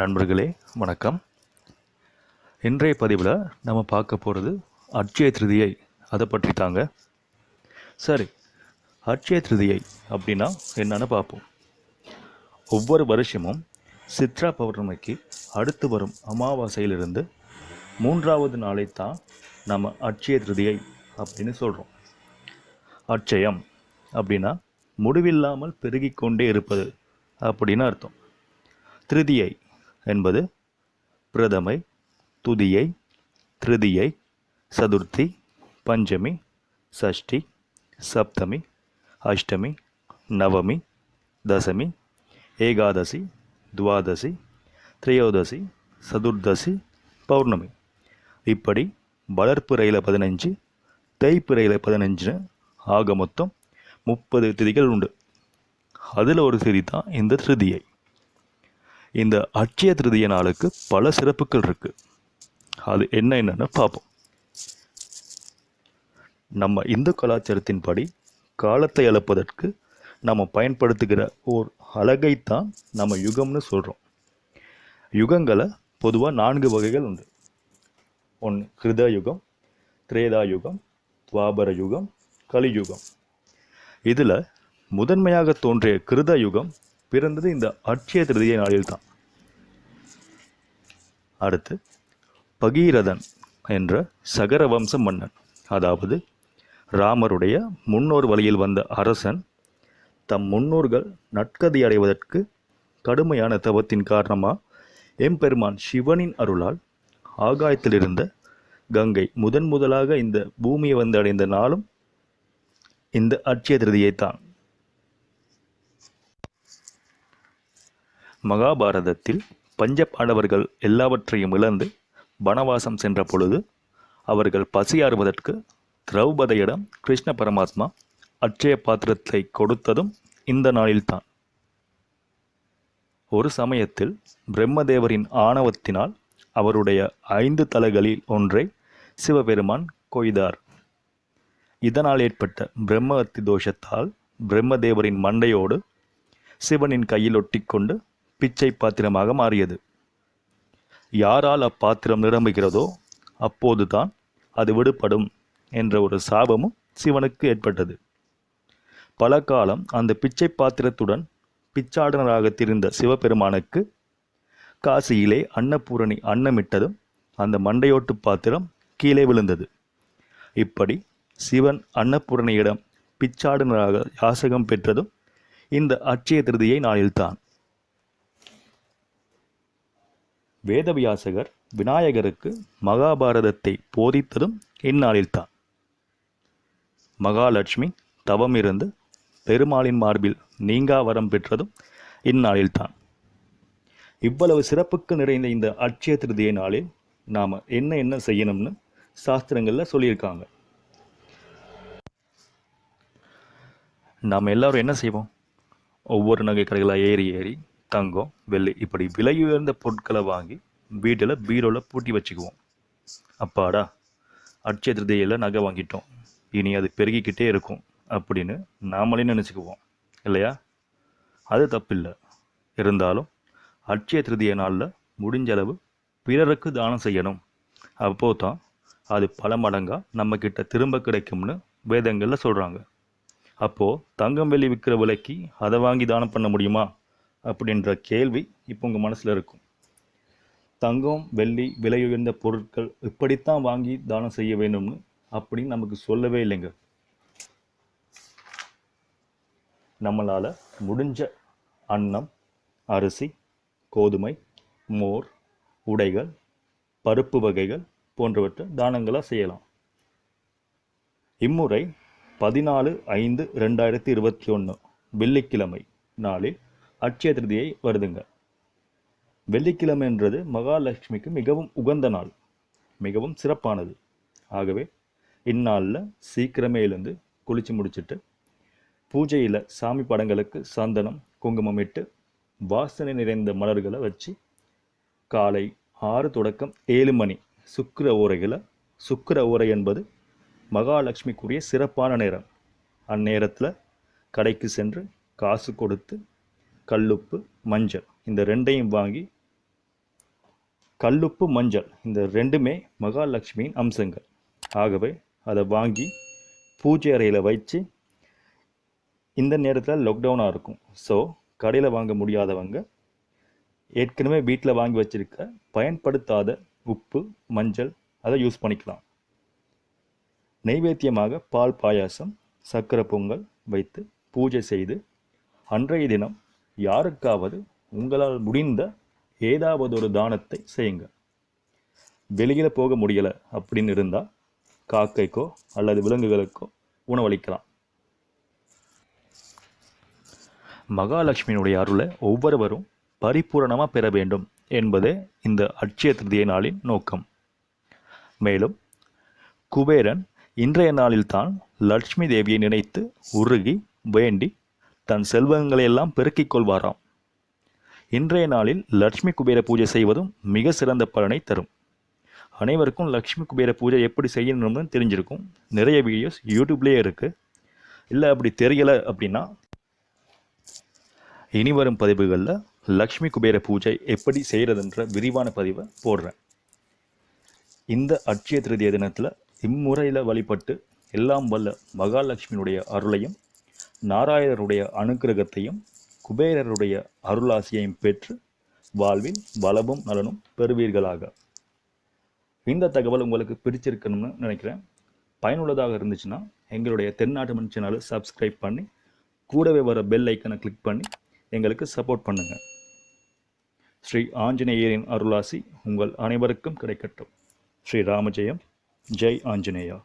நண்பர்களே வணக்கம். இன்றைய பதிவில் நம்ம பார்க்க போகிறது அட்சய திருதியை அதை பற்றி தாங்க. சரி அட்சய திருதியை அப்படின்னா என்னென்னு பார்ப்போம். ஒவ்வொரு வருஷமும் சித்ரா பௌர்ணமிக்கு அடுத்து வரும் அமாவாசையிலிருந்து மூன்றாவது நாளை தான் நம்ம அட்சய திருதியை அப்படின்னு சொல்கிறோம் அட்சயம் அப்படின்னா முடிவில்லாமல் பெருகிக்கொண்டே இருப்பது அப்படின்னு அர்த்தம். திருதியை என்பது பிரதமை துதியை திருதியை சதுர்த்தி பஞ்சமி சஷ்டி சப்தமி அஷ்டமி நவமி தசமி ஏகாதசி துவாதசி திரையோதசி சதுர்தசி பௌர்ணமி. இப்படி வளர்ப்புறையில் பதினஞ்சு தேய்ப்பிறையில் பதினஞ்சுன்னு ஆக மொத்தம் முப்பது திதிகள் உண்டு. அதில் ஒரு திதி தான் இந்த திருதியை. இந்த அட்சய திருதிய நாளுக்கு பல சிறப்புகள் இருக்கு. அது என்ன என்னன்னு பார்ப்போம். நம்ம இந்து கலாச்சாரத்தின்படி காலத்தை அளப்பதற்கு நம்ம பயன்படுத்துகிற ஓர் அழகைத்தான் நம்ம யுகம்னு சொல்கிறோம் யுகங்களை பொதுவாக நான்கு வகைகள் உண்டு. ஒன்று கிருத யுகம் திரேதா யுகம் துவாபர யுகம் கலியுகம். இதில் முதன்மையாக தோன்றிய கிருத யுகம் பிறந்தது இந்த அட்சய திருதிய நாளில்தான். அடுத்து பகீரதன் என்ற சகர வம்ச மன்னன் அதாவது ராமருடைய முன்னோர் வழியில் வந்த அரசன் தம் முன்னோர்கள் நட்கதி அடைவதற்கு கடுமையான தவத்தின் காரணமாக எம்பெருமான் சிவனின் அருளால் ஆகாயத்திலிருந்த கங்கை முதன் முதலாக இந்த பூமியை வந்து அடைந்த நாளும் இந்த அட்சய திருதியைத்தான். மகாபாரதத்தில் பஞ்ச பாண்டவர்கள் எல்லாவற்றையும் இழந்து வனவாசம் சென்ற பொழுது அவர்கள் பசியாறுவதற்கு திரௌபதியிடம் கிருஷ்ண பரமாத்மா அட்சய பாத்திரத்தை கொடுத்ததும் இந்த நாளில்தான் ஒரு சமயத்தில் பிரம்மதேவரின் ஆணவத்தினால் அவருடைய ஐந்து தலைகளில் ஒன்றை சிவபெருமான் கொய்தார். இதனால் ஏற்பட்ட பிரம்மஹத்தி தோஷத்தால் பிரம்மதேவரின் மண்டையோடு சிவனின் கையில் ஒட்டிக்கொண்டு பிச்சை பாத்திரமாக மாறியது. யாரால் அப்பாத்திரம் நிரம்புகிறதோ அப்போதுதான் அது விடுபடும் என்ற ஒரு சாபமும் சிவனுக்கு ஏற்பட்டது. பல காலம் அந்த பிச்சை பாத்திரத்துடன் பிச்சாடனராக திரிந்த சிவபெருமானுக்கு காசியிலே அன்னபூரணி அன்னமிட்டதும் அந்த மண்டையோட்டு பாத்திரம் கீழே விழுந்தது. இப்படி சிவன் அன்னபூரணியிடம் பிச்சாடனராக யாசகம் பெற்றதும் இந்த அட்சய திருதியை நாளில்தான். வேதவியாசகர் விநாயகருக்கு மகாபாரதத்தை போதித்ததும் இந்நாளில்தான் மகாலட்சுமி தவம் இருந்து பெருமாளின் மார்பில் நீங்கா வரம் பெற்றதும் இந்நாளில்தான். இவ்வளவு சிறப்புக்கு நிறைந்த இந்த அட்சய திருதியை நாளில் நாம் என்ன என்ன செய்யணும்னு சாஸ்திரங்களில் சொல்லியிருக்காங்க. நாம் எல்லாரும் என்ன செய்வோம்? ஒவ்வொரு நகை கடைகளாக ஏறி ஏறி தங்கம் வெள்ளி இப்படி விலை உயர்ந்த பொருட்களை வாங்கி வீட்டில் பீரோவில் பூட்டி வச்சுக்குவோம். அப்பாடா அட்சய திருதியில் நகை வாங்கிட்டோம். இனி அது பெருகிக்கிட்டே இருக்கும் அப்படின்னு நாமளே நினச்சிக்குவோம். இல்லையா? அது தப்பில்லை. இருந்தாலும் அட்சய திருதிய நாளில் முடிஞ்ச அளவு பிறருக்கு தானம் செய்யணும். அப்போ தான் அது பல மடங்காக நம்மக்கிட்ட திரும்ப கிடைக்கும்னு வேதங்களில் சொல்கிறாங்க அப்போது தங்கம் வெள்ளி விற்கிற விலைக்கு அதை வாங்கி தானம் பண்ண முடியுமா? அப்படின்ற கேள்வி இப்போ உங்கள் மனசில் இருக்கும். தங்கம் வெள்ளி விலை உயர்ந்த பொருட்கள் இப்படித்தான் வாங்கி தானம் செய்ய வேண்டும்னு அப்படின்னு நமக்கு சொல்லவே இல்லைங்க. நம்மளால் முடிஞ்ச அன்னம் அரிசி கோதுமை மோர் உடைகள் பருப்பு வகைகள் போன்றவற்றை தானங்களாக செய்யலாம். இம்முறை பதினாலு ஐந்து ரெண்டாயிரத்தி இருபத்தி ஒன்று வெள்ளிக்கிழமை நாளில் அட்சய திருதியை வருதுங்க. வெள்ளிக்கிழமைன்றது மகாலட்சுமிக்கு மிகவும் உகந்த நாள். மிகவும் சிறப்பானது. ஆகவே இந்நாளில் சீக்கிரமே எழுந்து குளித்து முடிச்சுட்டு பூஜையில் சாமி படங்களுக்கு சந்தனம் குங்குமம் இட்டு வாசனை நிறைந்த மலர்களை வச்சு காலை ஆறு தொடக்கம் ஏழு மணி சுக்கர ஓரையில் சுக்கர ஓரை என்பது மகாலட்சுமிக்குரிய சிறப்பான நேரம். அந்நேரத்தில் கடைக்கு சென்று காசு கொடுத்து கல்லுப்பு மஞ்சள். இந்த ரெண்டையும் வாங்கி கல்லுப்பு மஞ்சள். இந்த ரெண்டுமே மகாலட்சுமியின் அம்சங்கள். ஆகவே அதை வாங்கி பூஜை அறையில் வச்சு இந்த நேரத்தில் லாக்டவுனாக இருக்கும். ஸோ கடையில் வாங்க முடியாதவங்க ஏற்கனவே வீட்டில் வாங்கி வச்சிருக்க பயன்படுத்தாத உப்பு மஞ்சள் அதை யூஸ் பண்ணிக்கலாம். நைவேத்தியமாக பால் பாயாசம் சக்கரை பொங்கல் வைத்து பூஜை செய்து அன்றைய தினம் யாருக்காவது உங்களால் முடிந்த ஏதாவது ஒரு தானத்தை செய்யுங்க. வெளியில் போக முடியலை அப்படின்னு இருந்தால் காக்கைக்கோ அல்லது விலங்குகளுக்கோ உணவளிக்கலாம். மகாலட்சுமியினுடைய அருளை ஒவ்வொருவரும் பரிபூரணமாக பெற வேண்டும் என்பதே இந்த அட்சய திருதிய நாளின் நோக்கம். மேலும் குபேரன் இன்றைய நாளில்தான் லட்சுமி தேவியை நினைத்து உருகி வேண்டி தன் செல்வங்களை எல்லாம் பெருக்கிக் கொள்வாராம். இன்றைய நாளில் லட்சுமி குபேர பூஜை செய்வதும் மிக சிறந்த பலனை தரும். அனைவருக்கும் லக்ஷ்மி குபேர பூஜை எப்படி செய்யணும்னு தெரிஞ்சிருக்கும். நிறைய வீடியோஸ் யூடியூப்லேயே இருக்குது இல்லை அப்படி தெரியலை அப்படின்னா இனி வரும் பதிவுகளில் லக்ஷ்மி குபேர பூஜை எப்படி செய்கிறதுன்ற விரிவான பதிவை போடுறேன். இந்த அட்சய திருதிய தினத்தில் இம்முறையில் வழிபட்டு எல்லாம் வல்ல மகாலட்சுமியினுடைய அருளையும் நாராயணருடைய அனுக்கிரகத்தையும் குபேரருடைய அருளாசியையும் பெற்று வாழ்வில் வளமும் நலனும் பெறுவீர்களாக. இந்த தகவல் உங்களுக்கு பிடிச்சிருக்கணும்னு நினைக்கிறேன். பயனுள்ளதாக இருந்துச்சுன்னா எங்களுடைய தென்னாட்டு மண் சேனலை சப்ஸ்கிரைப் பண்ணி கூடவே வர பெல் ஐக்கனை கிளிக் பண்ணி எங்களுக்கு சப்போர்ட் பண்ணுங்கள் ஸ்ரீ ஆஞ்சநேயரின் அருளாசி உங்கள் அனைவருக்கும் கிடைக்கட்டும். ஸ்ரீ ராமஜெயம். ஜெய் ஆஞ்சநேயா.